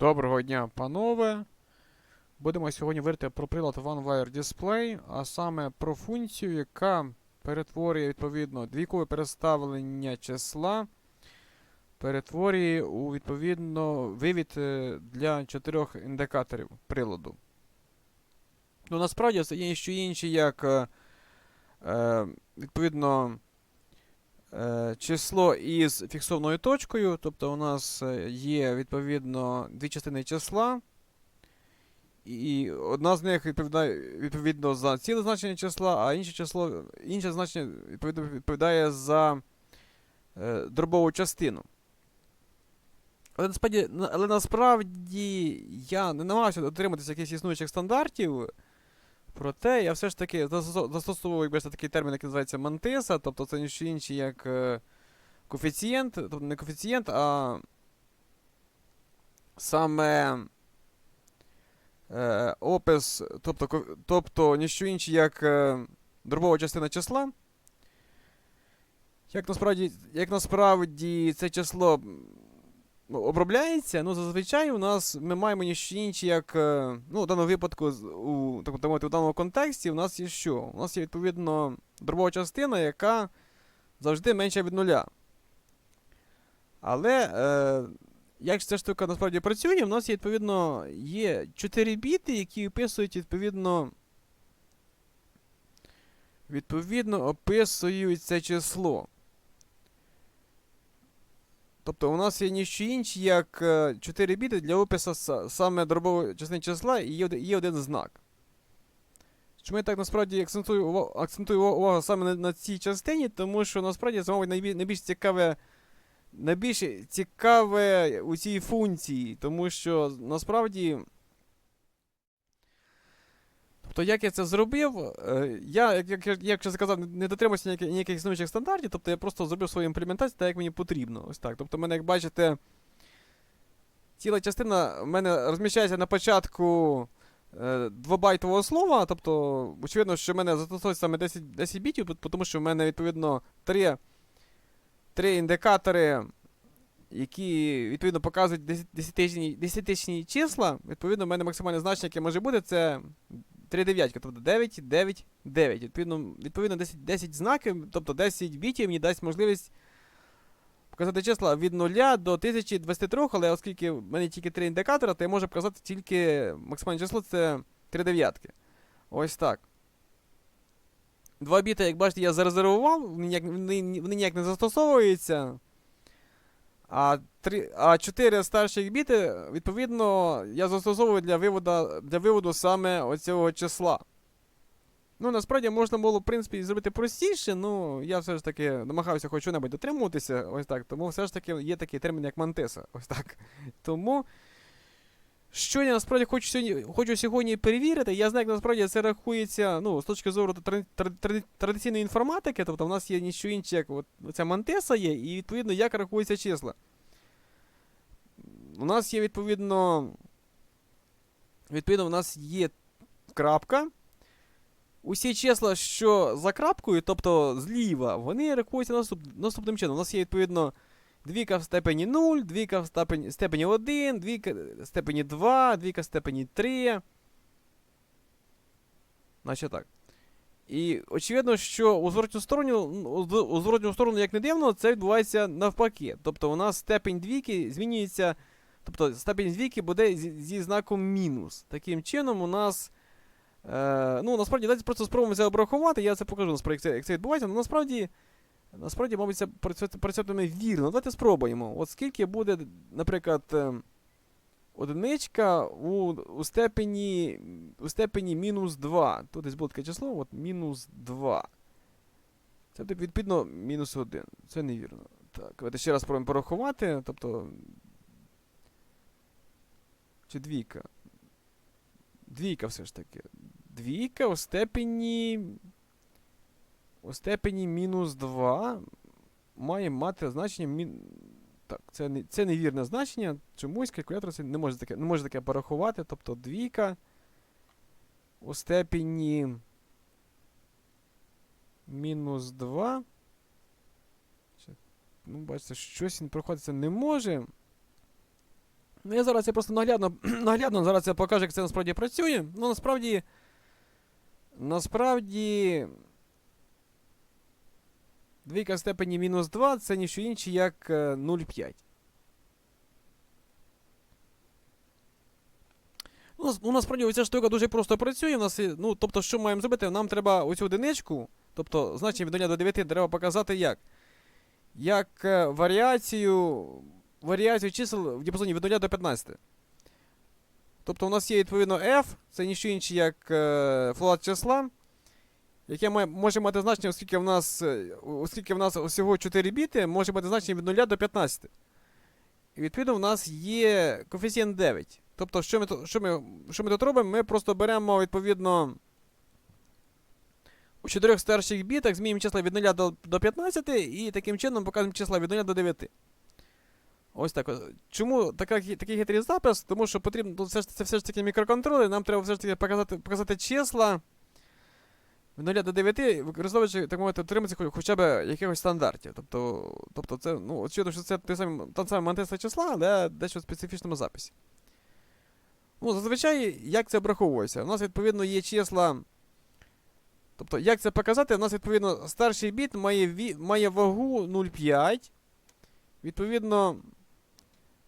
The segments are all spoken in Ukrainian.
Доброго дня, панове. Будемо сьогодні говорити про прилад OneWire Display, а саме про функцію, яка перетворює відповідно двійкове переставлення числа, перетворює у відповідно вивід е, для чотирьох індикаторів приладу. Ну, насправді це є що інше, як е, е, відповідно число із фіксованою точкою, тобто у нас е, є відповідно дві частини числа, і одна з них відповідає відповідно за ціле значення числа, а інше число, інше значення відповідно відповідає за е, дробову частину. Але насправді, але насправді я не намагався дотриматися якихось існуючих стандартів. Проте я все ж таки застосо- застосовую якби, ж такий термін, який називається мантиса, тобто це ніщо інше як е, коефіцієнт, тобто не коефіцієнт, а саме е, опис, тобто, ко- тобто ніщо інше як е, дробова частина числа. Як насправді, як насправді це число обробляється, ну зазвичай у нас ми маємо ніщо інше, як е, ну, в даному випадку, у, так мовити, у даному контексті, у нас є що? У нас є відповідно дробова частина, яка завжди менша від нуля. Але е, як ця штука насправді працює, у нас є, відповідно є 4 біти, які описують відповідно. Відповідно, описують це число. Тобто у нас є ніщо інше, як 4 біти для опису саме дробової частини числа і є, є один знак. Чому я так насправді акцентую увагу, акцентую увагу саме на, на цій частині, тому що насправді це, мабуть, найбільш, найбільш цікаве. Найбільш цікаве у цій функції, тому що насправді. Тобто, як я це зробив, е, я, як, як, як, як вже сказав, не дотримався ніяких, ніяких існуючих стандартів, тобто я просто зробив свою імплементацію так, як мені потрібно. Ось так. Тобто, в мене, як бачите, ціла частина в мене розміщається на початку е, двобайтового слова. Тобто, очевидно, що в мене застосовується саме 10, 10 бітів, тому що в мене, відповідно, три, три індикатори, які відповідно показують десят- десятичні, десятичні числа. Відповідно, в мене максимальне значення, яке може бути, це 3 дев'ятки, тобто 9, 9, 9. Відповідно, відповідно 10, 10 знаків, тобто 10 бітів мені дасть можливість показати числа від 0 до 1023, але оскільки в мене тільки 3 індикатора, то я можу показати тільки максимальне число це 3 дев'ятки. Ось так. Два біта, як бачите, я зарезервував, вони ніяк, вони, вони ніяк не застосовуються. А, три, а 4 старші біти, відповідно, я застосовую для виводу, для виводу саме оцього числа. Ну, насправді можна було, в принципі, зробити простіше, ну я все ж таки намагався хоч що-небудь дотримуватися, ось так. Тому все ж таки є такий термін, як мантеса. Ось так. Тому. Що я насправді хочу сьогодні, хочу сьогодні перевірити, я знаю, як насправді це рахується ну, з точки зору тради- тради- традиційної інформатики, тобто в нас є ніщо інше, як от ця мантеса є, і відповідно як рахуються числа. У нас є відповідно. Відповідно, у нас є крапка. Усі числа, що за крапкою, тобто зліва, вони рахуються наступ, наступним чином. У нас є відповідно двійка в степені 0, двійка в степені, степені 1, двійка в степені 2, двійка в степені 3. Значить так. І очевидно, що у зворотню сторону, у зворотню сторону, як не дивно, це відбувається навпаки. Тобто у нас степень двійки змінюється. Тобто степень двійки буде зі, зі знаком мінус. Таким чином, у нас. Е, ну, насправді, давайте просто спробуємо це обрахувати. Я це покажу як це, як це відбувається. Ну, насправді, насправді, мабуть, працюватиме вірно. Давайте спробуємо. От скільки буде, наприклад, е, одиничка у, у, степені, у степені мінус 2. Тут десь було таке число, от мінус 2. Це буде відповідно мінус 1. Це невірно. Так, давайте ще раз спробуємо порахувати. Тобто. Чи двійка? Двійка все ж таки. Двійка у степені. У степені мінус 2 має мати значення мін... Так, це, не, це невірне значення. Чомусь калькулятор це не може таке, не може таке порахувати. Тобто двійка у степені мінус 2. Ну, бачите, щось він проходиться не може. Ну, я зараз я просто наглядно, наглядно зараз я покажу, як це насправді працює. Ну, насправді. Насправді. Двійка в степені мінус 2 це ніщо інше, як е, 0,5. Ну, нас- ну, насправді оця штука дуже просто працює. У нас, ну, тобто, що маємо зробити? Нам треба оцю одиничку, тобто значення від 0 до 9 треба показати як? Як е, варіацію, варіацію чисел в діапазоні від 0 до 15. Тобто у нас є відповідно f, це ніщо інше, як е, флот числа, яке може мати значення, оскільки в нас, е, оскільки в нас усього 4 біти, може мати значення від 0 до 15. І відповідно в нас є коефіцієнт 9. Тобто, що ми, що ми, що ми тут робимо? Ми просто беремо, відповідно, у чотирьох старших бітах змінюємо числа від 0 до, до 15 і таким чином показуємо числа від 0 до 9. Ось так. Чому така, такий хитрий запис? Тому що потрібно, ж, це все ж таки мікроконтролер, нам треба все ж таки показати, показати числа від 0 до 9, використовуючи, так мовити, отримати хоча б якихось стандартів. Тобто, тобто це, ну, очевидно, що це той самий, та сама мантиса числа, але дещо в специфічному записі. Ну, зазвичай, як це обраховується? У нас, відповідно, є числа. Тобто, як це показати? У нас, відповідно, старший біт має, має вагу 0,5. Відповідно,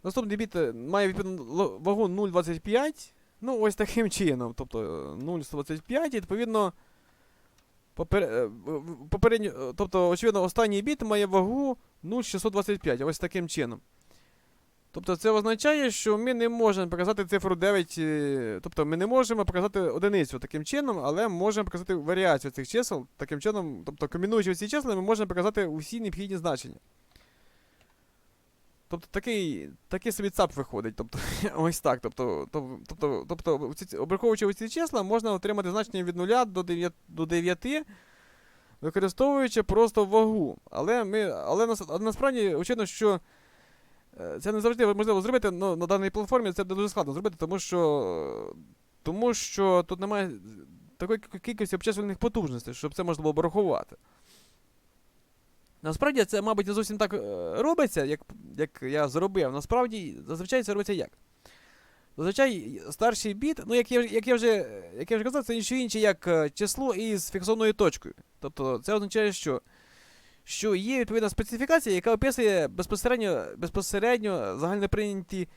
наступний біт е, має відповідно вагу 0,25. Ну, ось таким чином. Тобто е, 0,125, і відповідно. Попер... е, Попередньо, е, тобто, очевидно, останній біт має вагу 0,625. Ось таким чином. Тобто це означає, що ми не можемо показати цифру 9, е, тобто ми не можемо показати одиницю таким чином, але можемо показати варіацію цих чисел. Таким чином, тобто комбінуючи ці числа, ми можемо показати усі необхідні значення. Тобто такий, такий собі ЦАП виходить. Тобто, ось так. Тобто, тоб- тобто, тобто, обраховуючи оці числа, можна отримати значення від 0 до 9, до 9 використовуючи просто вагу. Але, ми, але, нас, насправді очевидно, що е, це не завжди можливо зробити ну, на даній платформі, це дуже складно зробити, тому що, тому що тут немає такої кількості обчислювальних потужностей, щоб це можна було б рахувати. Насправді це, мабуть, не зовсім так е, робиться, як, як я зробив. Насправді, зазвичай це робиться як? Зазвичай старший біт, ну як я, як я, вже, як я вже казав, це ніщо інше, як е, число із фіксованою точкою. Тобто це означає, що, що є відповідна специфікація, яка описує безпосередньо, безпосередньо загальноприйняті,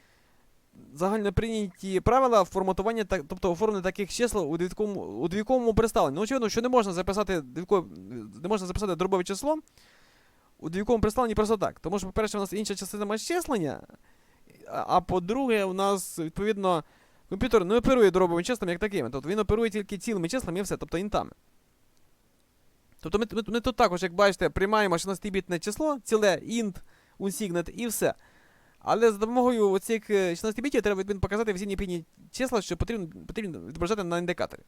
загальноприйняті правила форматування, так, тобто оформлення таких чисел у двійковому, у двійковому представленні. Ну, очевидно, що не можна записати не можна записати дробове число у двійковому представленні просто так. Тому що, по-перше, у нас інша частина числення, а, по-друге, у нас, відповідно, комп'ютер не оперує дробовими числами як такими. Тобто він оперує тільки цілими числами і все, тобто інтами. Тобто ми, ми, ми тут також, як бачите, приймаємо 16-бітне число, ціле, int, unsignet і все. Але за допомогою оцих е, 16 бітів треба показати всі необхідні числа, що потрібно, потрібно відображати на індикаторі.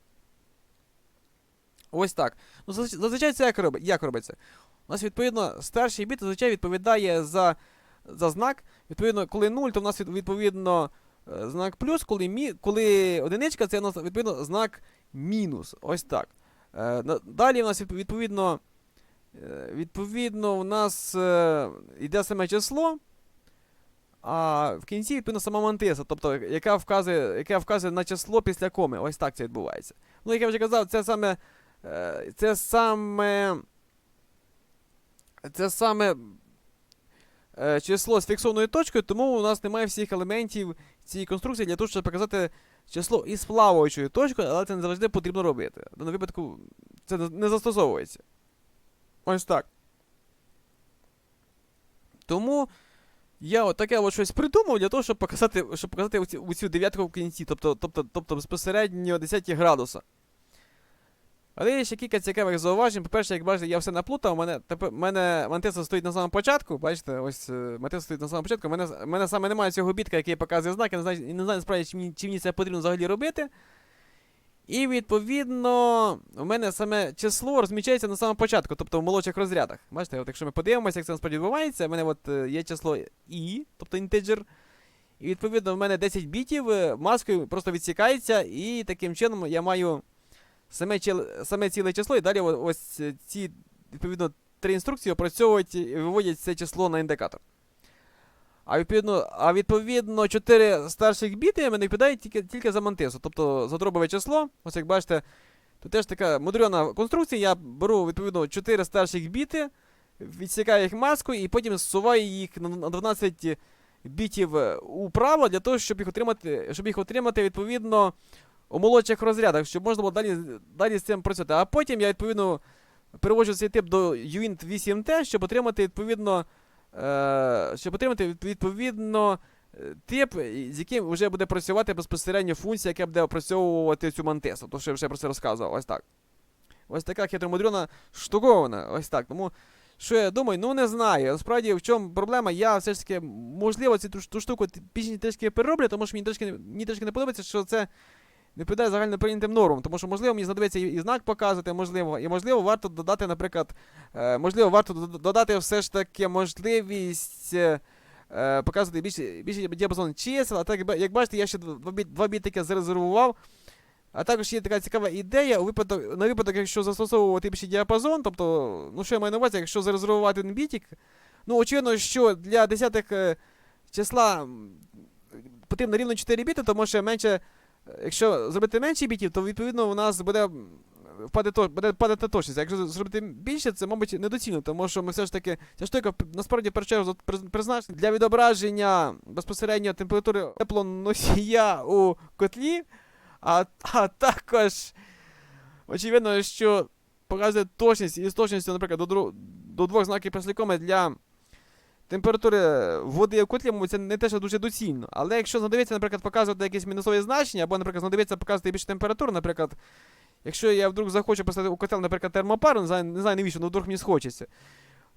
Ось так. Ну, зазвичай це як, роби, як робиться? У нас, відповідно, старший біт зазвичай відповідає за, за знак. Відповідно, коли 0, то в нас відповідно е, знак плюс, коли, мі, коли одиничка, це у нас відповідно знак мінус. Ось так. Е, далі у нас відповідно, е, відповідно у нас йде саме число. А в кінці відповідно сама мантиса, тобто яка вказує, яка вказує на число після коми. Ось так це відбувається. Ну, як я вже казав, це саме. Е, Це саме. Це саме е, число з фіксованою точкою, тому у нас немає всіх елементів цієї конструкції для того, щоб показати число із плаваючою точкою, але це не завжди потрібно робити. В даному випадку це не- застосовується. Ось так. Тому я от таке от щось придумав для того, щоб показати, щоб показати оці, оцю дев'ятку в кінці, тобто, тобто, тобто безпосередньо 10 градуса. Але є ще кілька цікавих зауважень. По-перше, як бачите, я все наплутав. У мене, тепер, мене мантиса стоїть на самому початку. Бачите, ось е, мантиса стоїть на самому початку. У мене, мене саме немає цього бітка, який показує знак. Я не знаю, не знаю насправді, чи мені, чи мені це потрібно взагалі робити. І відповідно, у мене саме число розмічається на самому початку, тобто в молодших розрядах. Бачите, от якщо ми подивимося, як це насправді відбувається, у мене от е, є число і, тобто інтеджер. І відповідно в мене 10 бітів е, маскою просто відсікається, і таким чином я маю саме, саме ціле число, і далі ось ці, відповідно, три інструкції опрацьовують і виводять це число на індикатор. А відповідно, а відповідно 4 старших біти мене відповідають тільки, тільки за мантису. Тобто за дробове число, ось як бачите, тут теж така мудрена конструкція. Я беру відповідно 4 старших біти, відсікаю їх маскою і потім зсуваю їх на на 12 бітів е, управо для того, щоб їх отримати, щоб їх отримати відповідно у молодших розрядах, щоб можна було далі, далі з цим працювати. А потім я відповідно переводжу цей тип до UINT 8T, щоб отримати відповідно. Е, щоб отримати відповідно е, тип, з яким вже буде працювати безпосередньо функція, яка буде опрацьовувати цю мантесу. То, що я вже про це розказував. Ось так. Ось така хитромудрена штукована. Ось так. Тому, що я думаю, ну не знаю. Насправді, в чому проблема, я все ж таки, можливо, цю ту, ту штуку пізніше трішки перероблю, тому що мені трішки, мені трішки не подобається, що це не відповідає загально прийнятим нормам. Тому що, можливо, мені знадобиться і, знак показувати, можливо, і можливо, варто додати, наприклад, е, можливо, варто додати все ж таки можливість. е, е, Показувати більше, більше діапазон чисел, а так як бачите, я ще два, біт, два бітики зарезервував. А також є така цікава ідея, у випадок, на випадок, якщо застосовувати більший діапазон, тобто, ну що я маю на увазі, якщо зарезервувати один бітик, ну очевидно, що для десятих числа потрібно рівно 4 біти, тому що менше, якщо зробити менше бітів, то відповідно у нас буде впаде, то, падати точність. Якщо зробити більше, це, мабуть, недоцільно, тому що ми все ж таки, ця штука насправді першу чергу призначена для відображення безпосередньо температури теплоносія у котлі, а, а також, очевидно, що показує точність і з точністю, наприклад, до, до двох знаків післякоми для температури води в котлі, це не те, що дуже доцільно. Але якщо знадобиться, наприклад, показувати якісь мінусові значення, або, наприклад, знадобиться показувати більше температуру, наприклад, якщо я вдруг захочу поставити у котел, наприклад, термопару, не знаю, не знаю навіщо, ну вдруг мені схочеться,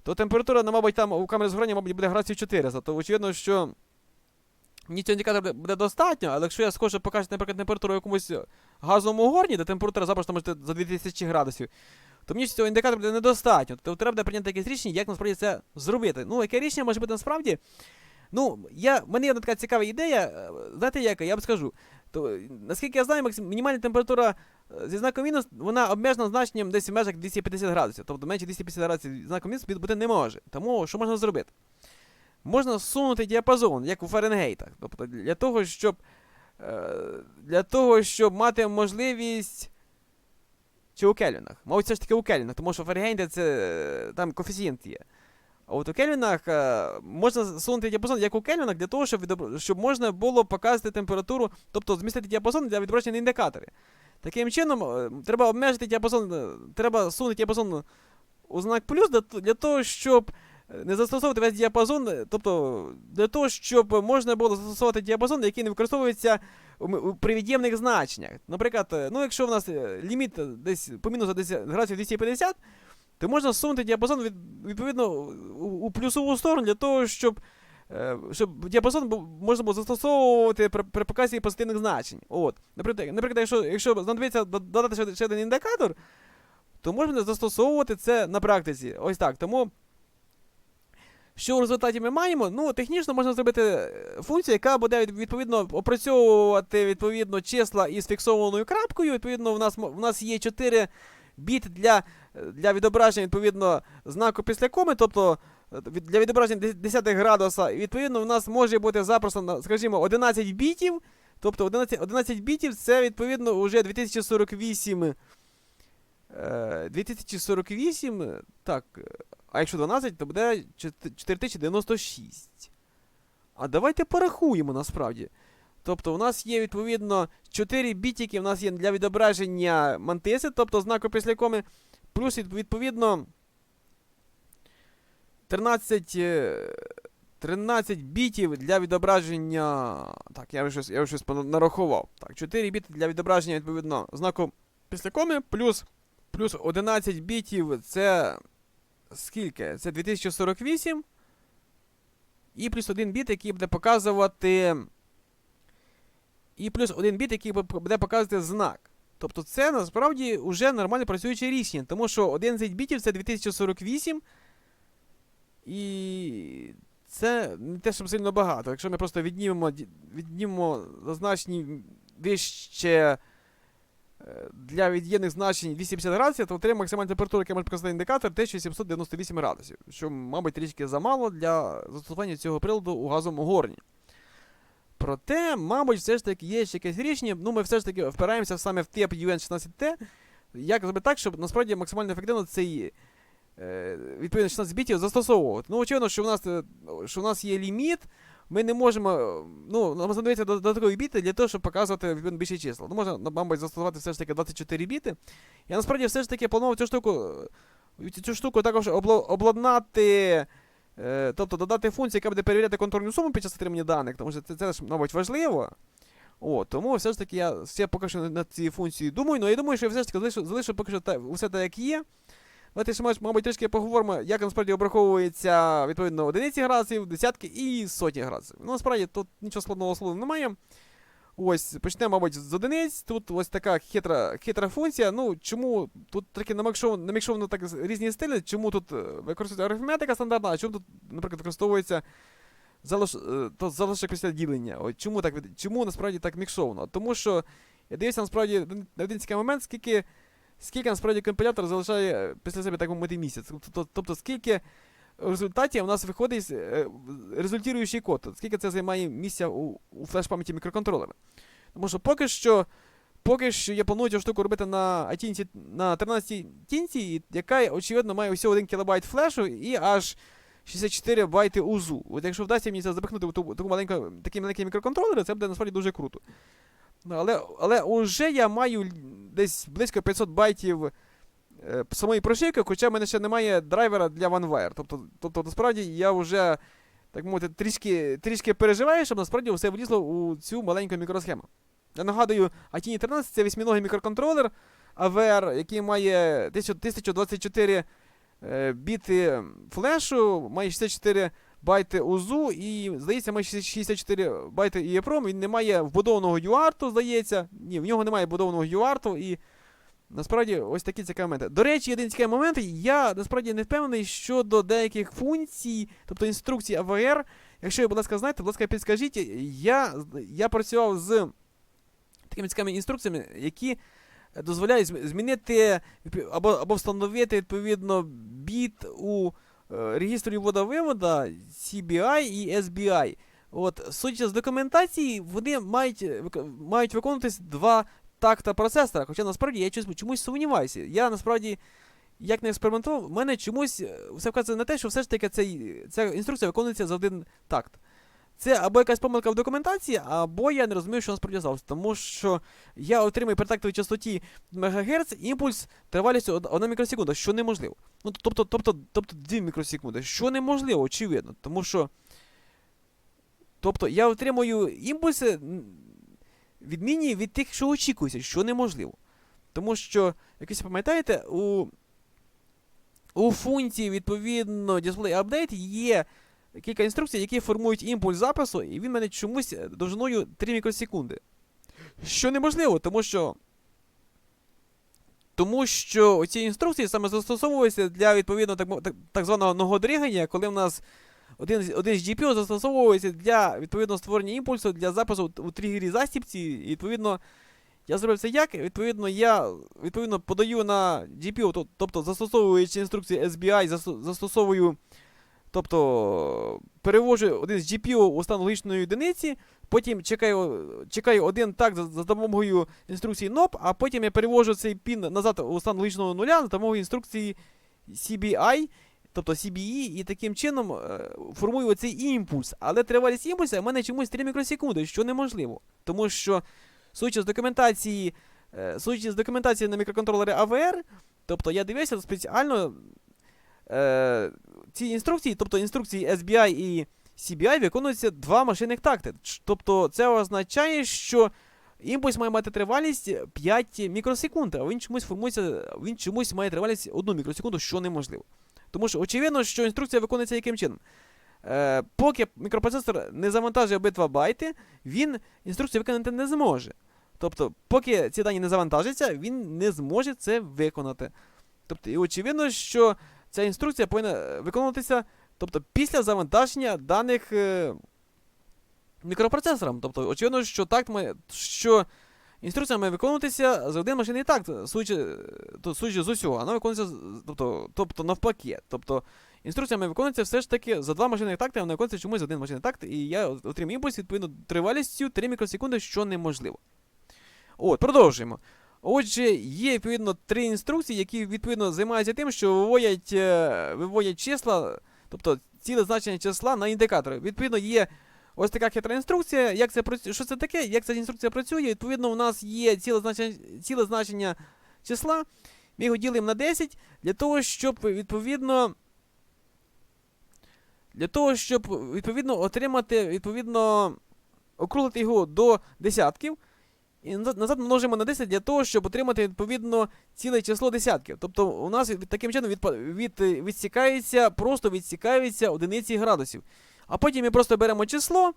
то температура, ну, мабуть, там у камері згорання, мабуть, буде градусів 400. То очевидно, що мені цього індикатора буде достатньо, але якщо я схочу показати, наприклад, температуру в якомусь газовому горні, де температура запросто може за 2000 градусів, то мені цього індикатора буде недостатньо. Тобто треба прийняти якесь рішення, як насправді це зробити. Ну, яке рішення може бути насправді? Ну, я, мене є одна така цікава ідея. е, Знаєте, яка? Я вам скажу. То, наскільки я знаю, мінімальна температура е, зі знаком мінус, вона обмежена значенням десь в межах 250 градусів. Тобто менше 250 градусів знаком мінус бути не може. Тому що можна зробити? Можна всунути діапазон, як у Фаренгейтах. Тобто для того, щоб, е, для того, щоб мати можливість. Чи у Кельвінах? Мабуть, все ж таки у Кельвінах, тому що Фаренгейти це е, там коефіцієнт є. А от у Кельвінах е, можна засунути діапазон, як у Кельвінах, для того, щоб, відоб... щоб можна було показати температуру, тобто змістити діапазон для відображення на індикатори. Таким чином, е, треба обмежити діапазон, треба сунути діапазон у знак плюс для, того, щоб не застосовувати весь діапазон, е, тобто для того, щоб можна було застосовувати діапазон, який не використовується при від'ємних значеннях. Наприклад, е, ну якщо в нас е, ліміт десь по мінусу десь градусів 250, то можна сунути діапазон від, відповідно у, плюсову сторону для того, щоб, щоб діапазон можна було застосовувати при, при показі позитивних значень. От. Наприклад, наприклад якщо, якщо знадобиться додати ще, ще один індикатор, то можна застосовувати це на практиці. Ось так. Тому. Що в результаті ми маємо? Ну, технічно можна зробити е, функцію, яка буде відповідно опрацьовувати відповідно числа із фіксованою крапкою. Відповідно, в нас, в нас є 4 біт для, е, для відображення відповідно знаку після коми, тобто е, для відображення 10 градуса. І відповідно, в нас може бути запросто, скажімо, 11 бітів. Тобто 11, 11 бітів це відповідно вже 2048. е, 2048. е, Так. Е, А якщо 12, то буде 4096. А давайте порахуємо насправді. Тобто, у нас є відповідно 4 бітики, у нас є для відображення мантиси, тобто знаку після коми, плюс відповідно 13, е, 13 бітів для відображення. Так, я вже щось, я вже щось нарахував. Так, 4 біти для відображення відповідно знаку після коми, плюс, плюс 11 бітів це скільки? Це 2048. І плюс один біт, який буде показувати. І плюс один біт, який буде показувати знак. Тобто це насправді вже нормально працююче рішення, тому що 11 бітів це 2048. І це не те, щоб сильно багато. Якщо ми просто віднімемо, віднімемо зазначені вище для від'ємних значень 250 градусів, то отримає максимальну температуру, яка може показати індикатор 1798 градусів, що, мабуть, трішки замало для застосування цього приладу у газовому горні. Проте, мабуть, все ж таки є ще якесь рішення. Ну, ми все ж таки впираємося саме в тип UN16T. Як зробити так, щоб насправді максимально ефективно цей е, відповідно 16 бітів застосовувати. Ну, очевидно, що в нас, е, що в нас є ліміт. Ми не можемо, е, ну, нам знадобиться додаткові біти для того, щоб показувати більші числа. Ну, можна, мабуть, застосувати все ж таки 24 біти. Я насправді все ж таки планував цю штуку, е, цю штуку також обладнати. Е, тобто додати функцію, яка буде перевіряти контрольну суму під час отримання даних, тому що це, це ж, мабуть, важливо. О, тому все ж таки я все поки що над цією функцією думаю, ну я думаю, що я все ж таки залишу, залишу поки що та, усе так, як є. Давайте ще, мабуть, трішки поговоримо, як насправді обраховується відповідно одиниці градусів, десятки і сотні градусів. Ну, насправді тут нічого складного слова немає. Ось, почнемо, мабуть, з одиниць. Тут ось така хитра, хитра функція. Ну, чому тут таке намікшовано, так різні стилі, чому тут е, використовується арифметика стандартна, а чому тут, наприклад, використовується залиш, е, то залишок після ділення. От чому так чому насправді так мікшовано? Тому що я дивився насправді на один цікавий момент, скільки, скільки насправді компілятор залишає е, після себе так мовити місяць. Тобто, скільки в результаті у нас виходить е, результуючий код. Скільки це займає місця у, у флеш-пам'яті мікроконтролера. Тому що поки що. Поки що я планую цю штуку робити на атінці на 13 тінці, яка, очевидно, має всього 1 кБ флешу і аж 64 байти УЗУ. От якщо вдасться мені це запихнути в ту, таку маленьку, такий маленький мікроконтролер, це буде насправді дуже круто. Ну, Але, але уже я маю десь близько 500 байтів е, самої прошивки, хоча в мене ще немає драйвера для OneWire. Тобто, тобто насправді я вже, так мовити, трішки, трішки переживаю, щоб насправді все влізло у цю маленьку мікросхему. Я нагадую, Atini 13 це восьминогий мікроконтролер AVR, який має 1024 е, біти флешу, має 64 байти УЗУ і, здається, має 64 байти EEPROM. Він не має вбудованого UART, здається. Ні, в нього немає вбудованого UART і. Насправді, ось такі цікаві моменти. До речі, один цікавий момент, я насправді не впевнений щодо деяких функцій, тобто інструкцій AVR. Якщо ви, будь ласка, знаєте, будь ласка, підскажіть, я, я працював з такими цікавими інструкціями, які дозволяють змінити або, або встановити відповідно біт у е, водовивода, ввода-вивода CBI і SBI. От, судячи з документації, вони мають, мають виконуватись два такта процесора. Хоча насправді я чомусь, чомусь сумніваюся. Я насправді. Як не експериментував, в мене чомусь все вказує на те, що все ж таки цей, ця інструкція виконується за один такт. Це або якась помилка в документації, або я не розумію, що насправді сталося. Тому що я отримую при тактовій частоті МГц імпульс тривалістю 1 мікросекунда, що неможливо. Ну, тобто, тобто, тобто 2 мікросекунди, що неможливо, очевидно. Тому що. Тобто я отримую імпульси відмінні від тих, що очікується, що неможливо. Тому що, як ви пам'ятаєте, у, у функції, відповідно, Display Update є кілька інструкцій, які формують імпульс запису, і він мене чомусь е, довжиною 3 мікросекунди. Що неможливо, тому що. Тому що ці інструкції саме застосовуються для відповідно так, так, званого ногодригання, коли в нас один, один з GPU застосовується для відповідно створення імпульсу для запису у тригері застіпці. І відповідно, я зробив це як? Відповідно, я відповідно подаю на GPU, тобто застосовуючи інструкції SBI, застосовую. Тобто перевожу один з GPU у стан логічної одиниці, потім чекаю, чекаю один так за, за допомогою інструкції NOP, а потім я перевожу цей пін назад у стан логічного нуля за допомогою інструкції CBI, тобто CBE, і таким чином е, формую оцей імпульс. Але тривалість імпульсу в мене чомусь 3 мікросекунди, що неможливо. Тому що, судячи з документації, е, судячи з документації на мікроконтролері AVR, тобто я дивився спеціально е, ці інструкції, тобто інструкції SBI і CBI виконуються два машинних такти. Тобто це означає, що імпульс має мати тривалість 5 мікросекунд, а він чомусь формується, він чомусь має тривалість 1 мікросекунду, що неможливо. Тому що очевидно, що інструкція виконується яким чином. Е, поки мікропроцесор не завантажує обидва байти, він інструкцію виконати не зможе. Тобто, поки ці дані не завантажаться, він не зможе це виконати. Тобто, і очевидно, що ця інструкція повинна е, виконуватися тобто, після завантаження даних е, мікропроцесором. Тобто, очевидно, що так ми, що Інструкція має виконуватися за один машинний такт, судячи, судячи з усього, вона виконується тобто, тобто навпаки. Тобто має виконуватися все ж таки за два машинних такти, а вона виконується чомусь за один машинний такт, і я отримую імпульс відповідно тривалістю 3 мікросекунди, що неможливо. От, продовжуємо. Отже, є відповідно три інструкції, які відповідно займаються тим, що виводять, е, виводять числа, тобто ціле значення числа на індикатори. Відповідно, є ось така хитра інструкція. Як це? Що це таке? Як ця інструкція працює? Відповідно, у нас є ціле значення, ціле значення числа. Ми його ділимо на 10 для того, щоб відповідно. Для того, щоб відповідно отримати, відповідно, округлити його до десятків. І назад, множимо на 10 для того, щоб отримати відповідно ціле число десятків. Тобто у нас таким чином відпа- від, е, відсікається, просто відсікаються одиниці градусів. А потім ми просто беремо число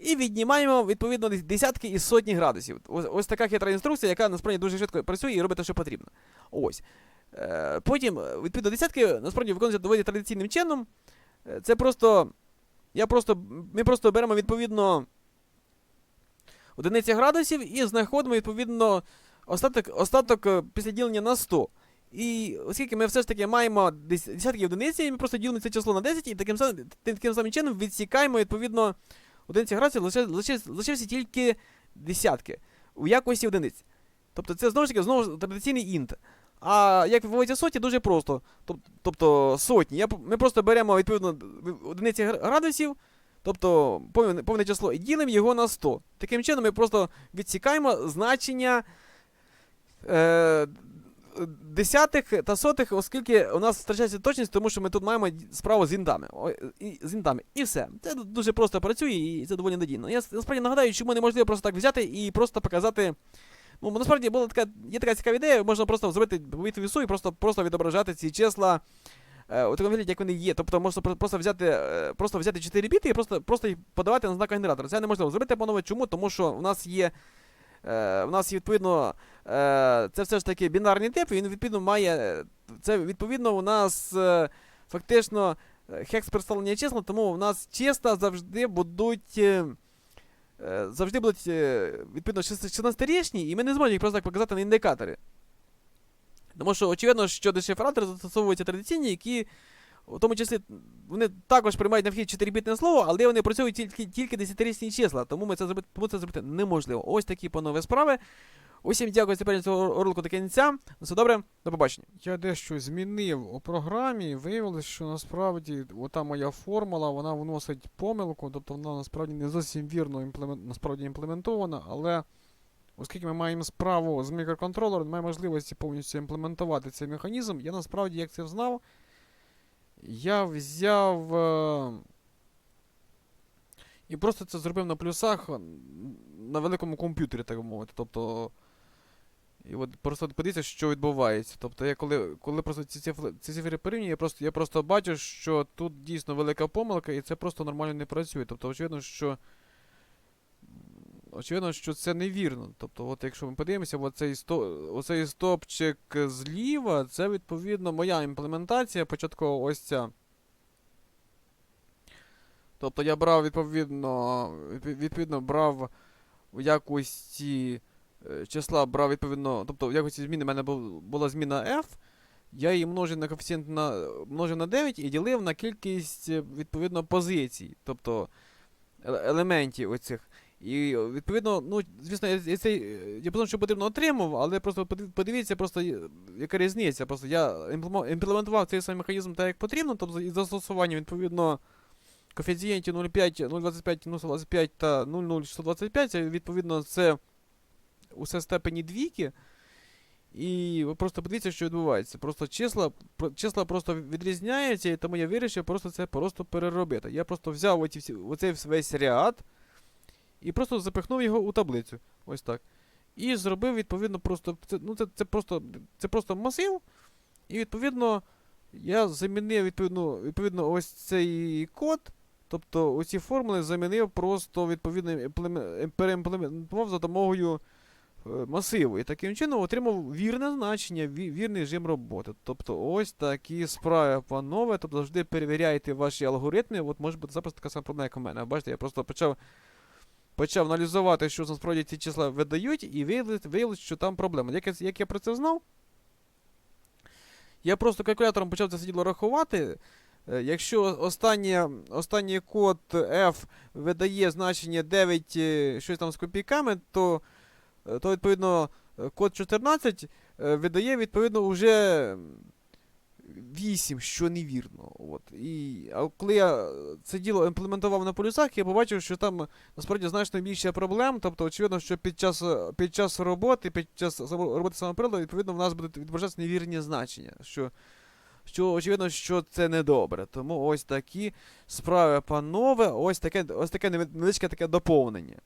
і віднімаємо відповідно десятки і сотні градусів. Ось, ось така хитра інструкція, яка насправді дуже швидко працює і робить те, що потрібно. Ось. Е, потім, е, відповідно, десятки насправді виконуються доволі традиційним чином. Це просто. Я просто. Ми просто беремо відповідно одиниці градусів і знаходимо відповідно остаток, остаток е, після ділення на 100. І оскільки ми все ж таки маємо дес- десятки одиниці, ми просто ділимо це число на 10 і таким, сам- тим- таким самим чином відсікаємо відповідно одиниці градусів, лише, лише, лишився тільки десятки у якості одиниць. Тобто це знову ж таки знову ж традиційний інт. А як виводяться соті, дуже просто. Тоб- Тобто сотні. Я, ми просто беремо відповідно одиниці градусів, тобто повне, повне число, і ділимо його на 100. Таким чином ми просто відсікаємо значення е, десятих та сотих, оскільки у нас втрачається точність, тому що ми тут маємо справу з інтами. Ой, і, з інтами. І все. Це дуже просто працює і це доволі надійно. Я насправді нагадаю, чому неможливо просто так взяти і просто показати. Ну, насправді була така, є така цікава ідея, можна просто зробити повітря і просто, просто відображати ці числа у такому вигляді, як вони є. Тобто можна просто взяти, е, просто взяти 4 біти і просто, просто їх подавати на знак генератора. Це неможливо зробити, панове. Чому? Тому що у нас є. Е, у нас відповідно. Е, це все ж таки бінарний тип, і він відповідно має. е, Це відповідно у нас е, фактично е, хекс представлення числа, тому у нас числа завжди будуть. е, е, Завжди будуть е, відповідно 16-річні, і ми не зможемо їх просто так показати на індикаторі. Тому що очевидно, що дешифратори застосовуються традиційні, які у тому числі вони також приймають на вхід 4-бітне слово, але вони працюють тільки, тільки 10-річні числа, тому ми це зробити, тому це зробити неможливо. Ось такі панове справи. Усім дякую за перегляд цього ролику до кінця. На все добре, до побачення. Я дещо змінив у програмі, виявилось, що насправді ота моя формула, вона вносить помилку, тобто вона насправді не зовсім вірно імплемент, насправді імплементована, але оскільки ми маємо справу з мікроконтролером, немає можливості повністю імплементувати цей механізм, я насправді як це знав, я взяв. Е... І просто це зробив на плюсах на великому комп'ютері, так би мовити. Тобто. І от просто подивіться, що відбувається. Тобто, я коли, коли просто ці цифри, ці цифри порівнюю, я просто, я просто бачу, що тут дійсно велика помилка, і це просто нормально не працює. Тобто, очевидно, що. Очевидно, що це невірно. Тобто, от якщо ми подивимося, оцей, сто, оцей стопчик зліва, це відповідно моя імплементація початкова ось ця. Тобто я брав відповідно, відповідно брав в якості е, числа, брав відповідно, тобто в якості зміни в мене була зміна f, я її множив на коефіцієнт на, множив на 9 і ділив на кількість е, відповідно позицій, тобто елементів оцих. І відповідно, ну, звісно, я, я цей е, діапазон, що потрібно отримав, але просто подивіться, просто яка різниця. Просто я імплементував цей самий механізм так, як потрібно, тобто із застосуванням відповідно коефіцієнтів 0,5, 0,25, 0,25 та 0,0125, відповідно це усе степені двійки. І ви просто подивіться, що відбувається. Просто числа, числа просто відрізняються, і тому я вирішив просто це просто переробити. Я просто взяв оці оцей весь ряд і просто запихнув його у таблицю. Ось так. І зробив, відповідно, просто. Це, ну, це, це, просто, це просто масив. І відповідно я замінив відповідно, відповідно ось цей код. Тобто оці формули замінив просто відповідно переімплементував за допомогою е, масиву. І таким чином отримав вірне значення, вірний режим роботи. Тобто ось такі справи, панове. Тобто завжди перевіряйте ваші алгоритми. От може бути запросто така сама проблема, як у мене. Бачите, я просто почав почав аналізувати, що насправді ці числа видають, і виявилось, що там проблема. Як я, як я про це знав? Я просто калькулятором почав це діло рахувати. Е, Якщо останній код F видає значення 9 е, щось там з копійками, то, е, то відповідно код 14 е, видає відповідно вже 8, що невірно. От. І, а коли я це діло імплементував на полюсах, я побачив, що там насправді значно більше проблем. Тобто, очевидно, що під час, під час роботи, під час роботи самого приладу, відповідно, в нас будуть відображатися невірні значення. Що, що очевидно, що це недобре. Тому ось такі справи, панове, ось таке, ось таке невеличке таке доповнення.